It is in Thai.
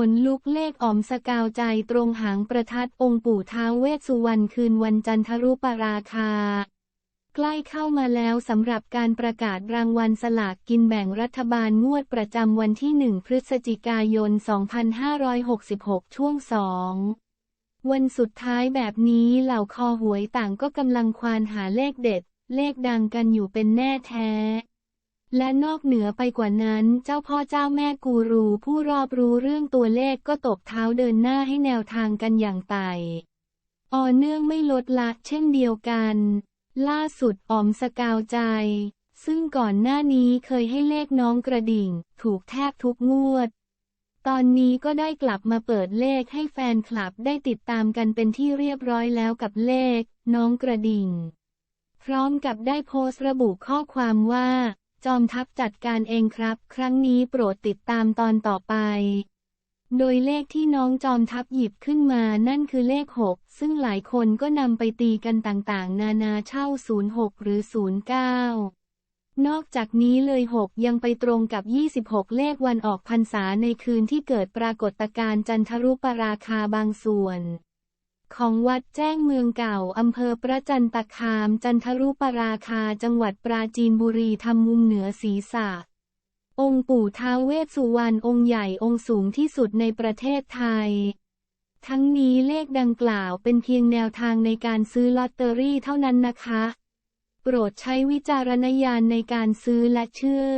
ขนลุกเลของค์สกาวใจตรงหางประทัดองค์ปู่ท้าวเวสสุวรรณคืนวันจันทรุปราคา ใกล้เข้ามาแล้วสำหรับการประกาศรางวัลสลากกินแบ่งรัฐบาลงวดประจำวันที่ 1 พฤศจิกายน 2566 ช่วง 2วันสุดท้ายแบบนี้เหล่าคอหวยต่างก็กำลังควานหาเลขเด็ด เลขดังกันอยู่เป็นแน่แท้ และนอกเหนือไปกว่านั้นเจ้าพ่อเจ้าแม่กูรูผู้รอบรู้เรื่องตัวเลขก็ตบเท้าเดินหน้าให้แนวทางกันอย่างไต่ออเนื่องไม่ลดละเช่นเดียวกัน ล่าสุดออมสกาวใจ ซึ่งก่อนหน้านี้เคยให้เลขน้องกระดิ่ง ถูกแทบทุกงวด ตอนนี้ก็ได้กลับมาเปิดเลขให้แฟนคลับได้ติดตามกันเป็นที่เรียบร้อยแล้วกับเลข น้องกระดิ่ง พร้อมกับได้โพสต์ระบุข้อความว่า จอมทัพจัดการเองครับ ครั้งนี้โปรดติดตามตอนต่อไป โดยเลขที่น้องจอมทัพหยิบขึ้นมานั่นคือเลข 6 ซึ่งหลายคนก็นำไปตีกันต่างๆ นานาเช่า 06 หรือ 09 นอกจากนี้เลย 6 ยังไปตรงกับ 26 เลขวันออกพรรษาในคืนที่เกิดปรากฏการณ์จันทรุปราคาบางส่วน ของวัดแจ้งเมืองเก่าอำเภอประจันตคาม จันทรุปราคาจังหวัดปราจีนบุรีทำมุมเหนือศีรษะ องค์ปู่ท้าวเวสสุวรรณองค์ใหญ่องค์สูงที่สุดในประเทศไทย ทั้งนี้เลขดังกล่าวเป็นเพียงแนวทางในการซื้อลอตเตอรี่เท่านั้นนะคะ โปรดใช้วิจารณญาณในการซื้อและเชื่อ